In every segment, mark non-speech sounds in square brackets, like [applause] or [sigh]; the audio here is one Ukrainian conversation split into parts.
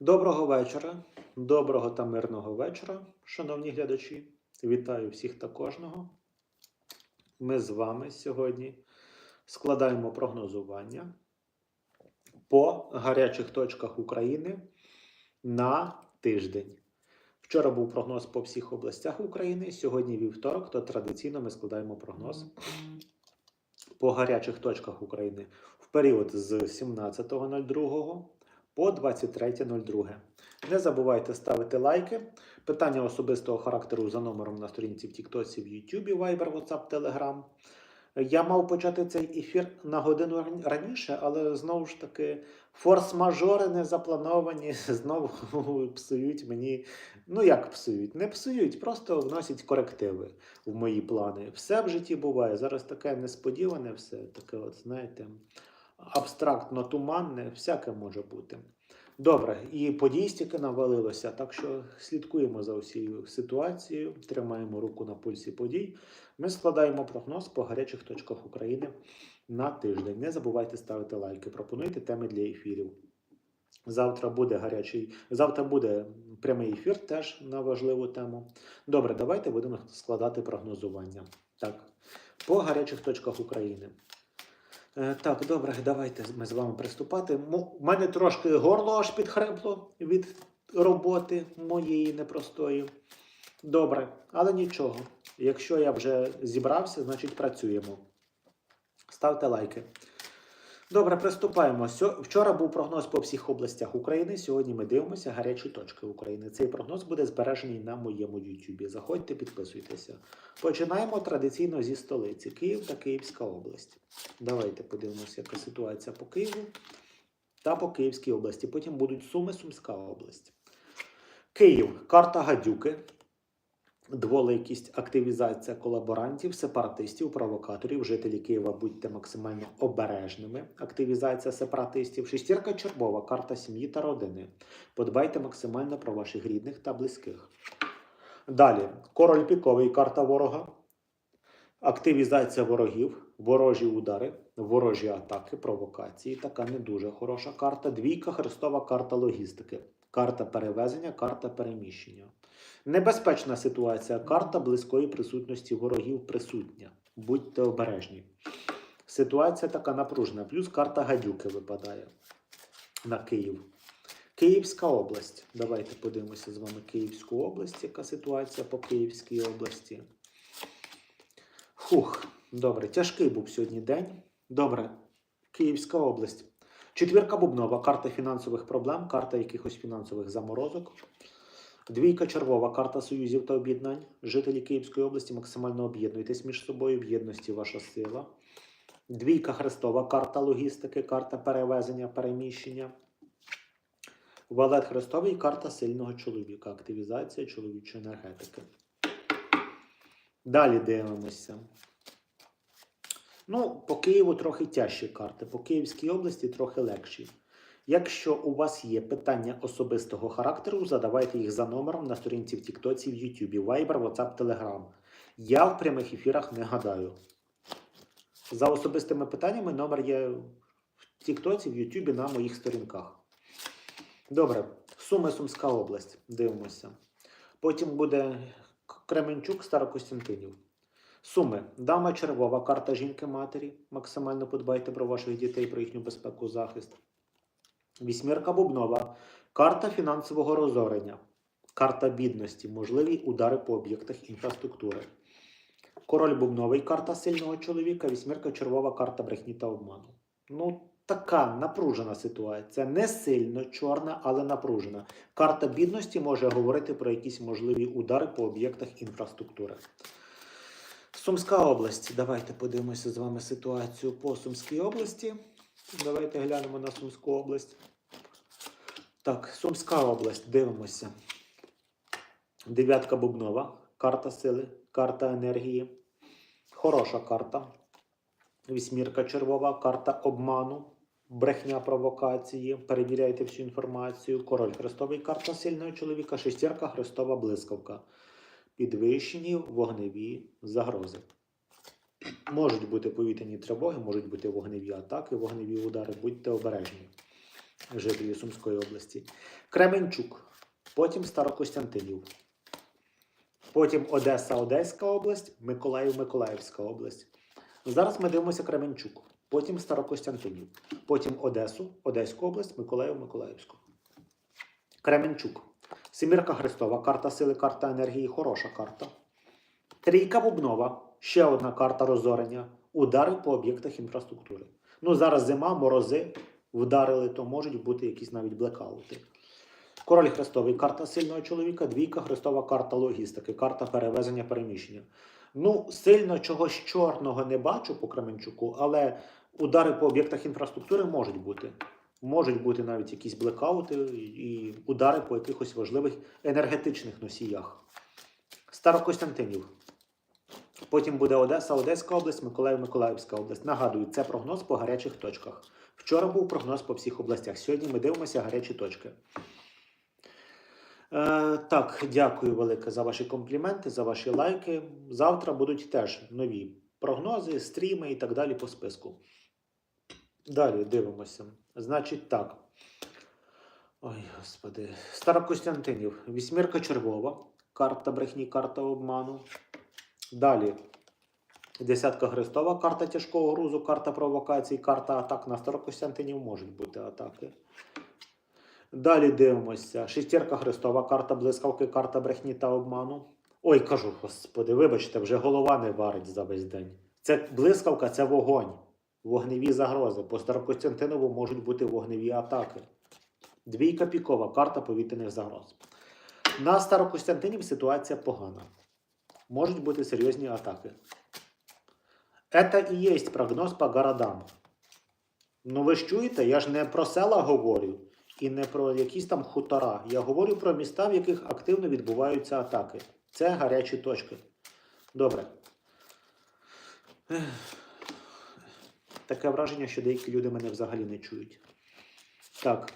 Доброго вечора, доброго та мирного вечора, шановні глядачі. Вітаю всіх та кожного. Ми з вами сьогодні складаємо прогнозування по гарячих точках України на тиждень. Вчора був прогноз по всіх областях України. Сьогодні вівторок, то традиційно ми складаємо прогноз по гарячих точках України в період з 17.02 по 23.02. Не забувайте ставити лайки. Питання особистого характеру за номером на сторінці в Тіктоці, в Ютубі, Viber, WhatsApp, Telegram. Я мав почати цей ефір на годину раніше, але знову ж таки форс-мажори не заплановані, [laughs] знову псують мені. Ну як псують? Не псують, просто вносять корективи в мої плани. Все в житті буває. Зараз таке несподіване, все таке, от знаєте, абстрактно туманне, всяке може бути. Добре, і подій стільки навалилося, так що слідкуємо за усією ситуацією, тримаємо руку на пульсі подій. Ми складаємо прогноз по гарячих точках України на тиждень. Не забувайте ставити лайки, пропонуйте теми для ефірів. Завтра буде гарячий, завтра буде прямий ефір теж на важливу тему. Добре, давайте будемо складати прогнозування. Так, по гарячих точках України. Е, Так, добре, давайте ми з вами приступати. У мене трошки горло аж підхрепло від роботи моєї непростої. Добре, але нічого. Якщо я вже зібрався, значить працюємо. Ставте лайки. Добре, приступаємо. Вчора був прогноз по всіх областях України. Сьогодні ми дивимося гарячі точки України. Цей прогноз буде збережений на моєму YouTube. Заходьте, підписуйтеся. Починаємо традиційно зі столиці Київ та Київська область. Давайте подивимося, яка ситуація по Києву та по Київській області. Потім будуть Суми, Сумська область. Київ, карта гадюки. Дволикість, активізація колаборантів, сепаратистів, провокаторів. Жителі Києва будьте максимально обережними. Активізація сепаратистів. Шестірка червова, карта сім'ї та родини. Подбайте максимально про ваших рідних та близьких. Далі, король піковий, карта ворога. Активізація ворогів, ворожі удари, ворожі атаки, провокації. Така не дуже хороша карта. Двійка Христова карта логістики. Карта перевезення, карта переміщення. Небезпечна ситуація. Карта близької присутності ворогів присутня. Будьте обережні. Ситуація така напружена. Плюс карта гадюки випадає на Київ. Київська область. Давайте подивимося з вами Київську область. Яка ситуація по Київській області? Фух, добре, тяжкий був сьогодні день. Добре, Київська область. Четвірка бубнова, карта фінансових проблем, карта якихось фінансових заморозок. Двійка червова, карта союзів та об'єднань. Жителі Київської області максимально об'єднуйтесь між собою. В єдності ваша сила. Двійка хрестова, карта логістики, карта перевезення, переміщення. Валет хрестовий, карта сильного чоловіка. Активізація чоловічої енергетики. Далі дивимося. Ну, по Києву трохи тяжчі карти, по Київській області трохи легші. Якщо у вас є питання особистого характеру, задавайте їх за номером на сторінці в Тіктоці, в Ютубі, Viber, WhatsApp, Telegram. Я в прямих ефірах не гадаю. За особистими питаннями номер є в Тіктоці, в Ютубі на моїх сторінках. Добре, Суми Сумська область. Дивимося. Потім буде Кременчук, Старокостянтинів. Суми. Дама червова, карта жінки-матері. Максимально подбайте про ваших дітей, про їхню безпеку, захист. Вісьмірка бубнова. Карта фінансового розорення. Карта бідності. Можливі удари по об'єктах інфраструктури. Король бубновий. Карта сильного чоловіка. Вісьмірка червова. Карта брехні та обману. Ну, така напружена ситуація. Не сильно чорна, але напружена. Карта бідності може говорити про якісь можливі удари по об'єктах інфраструктури. Сумська область. Давайте подивимося з вами ситуацію по Сумській області. Давайте глянемо на Сумську область. Так, Сумська область, дивимося. Дев'ятка бубнова, карта сили, карта енергії. Хороша карта. Вісьмірка червова, карта обману, брехня провокації. Перевіряйте всю інформацію. Король хрестовий, карта сильного чоловіка, шестірка хрестова блискавка. Підвищені вогневі загрози. Можуть бути повітряні тривоги, можуть бути вогневі атаки, вогневі удари. Будьте обережні. жителі Сумської області. Кременчук, потім Старокостянтинів. Потім Одеса, Одеська область, Миколаїв, Миколаївська область. Зараз ми дивимося Кременчук, потім Старокостянтинів, потім Одесу, Одеську область, Миколаїв, Миколаївську. Кременчук. Семірка Христова, карта сили, карта енергії, хороша карта. Трійка Бубнова, ще одна карта розорення. Удари по об'єктах інфраструктури. Ну, зараз зима, морози вдарили, то можуть бути якісь навіть блекаути. Король Христовий, карта сильного чоловіка, двійка Христова карта логістики, карта перевезення переміщення. Ну, сильно чогось чорного не бачу по Кременчуку, але удари по об'єктах інфраструктури можуть бути. Можуть бути навіть якісь блекаути і удари по якихось важливих енергетичних носіях. Старокостянтинів. Потім буде Одеса, Одеська область, Миколаїв, Миколаївська область. Нагадую, це прогноз по гарячих точках. Вчора був прогноз по всіх областях. Сьогодні ми дивимося гарячі точки. Е, так, дякую велике за ваші компліменти, за ваші лайки. Завтра будуть теж нові прогнози, стріми і так далі по списку. Далі дивимося. Значить, так. Ой, господи. Старокостянтинів. Вісьмірка червова. Карта брехні, карта обману. Далі. Десятка Христова, карта тяжкого грузу, карта провокацій, карта атак на Старокостянтинів можуть бути атаки. Далі дивимося. Шестірка Христова, карта блискавки, карта брехні та обману. Ой, кажу, господи, вибачте, вже голова не варить за весь день. Це блискавка, це вогонь. Вогневі загрози. По Старокостянтинову можуть бути вогневі атаки. Двійка пікова, карта повітряних загроз. На Старокостянтинів ситуація погана. Можуть бути серйозні атаки. Это і є прогноз по городам. Ну ви ж чуєте, я ж не про села говорю і не про якісь там хутора. Я говорю про міста, в яких активно відбуваються атаки. Це гарячі точки. Добре. Таке враження, що деякі люди мене взагалі не чують. Так.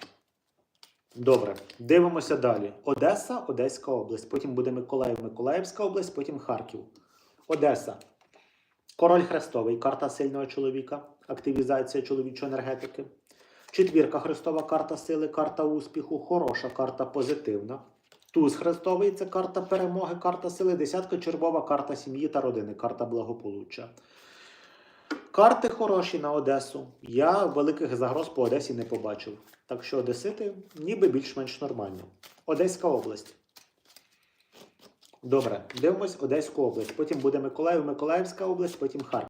Добре. Дивимося далі. Одеса, Одеська область. Потім буде Миколаїв, Миколаївська область, потім Харків. Одеса. Король Хрестовий, карта сильного чоловіка, активізація чоловічої енергетики. Четвірка Христова карта сили, карта успіху, хороша карта позитивна. Туз Христовий це карта перемоги, карта сили, десятка червова, карта сім'ї та родини, карта благополуччя. Карти хороші на Одесу. Я великих загроз по Одесі не побачив. Так що Одесити ніби більш-менш нормально. Одеська область. Добре, дивимось Одеську область. Потім буде Миколаїв, Миколаївська область, потім Харків.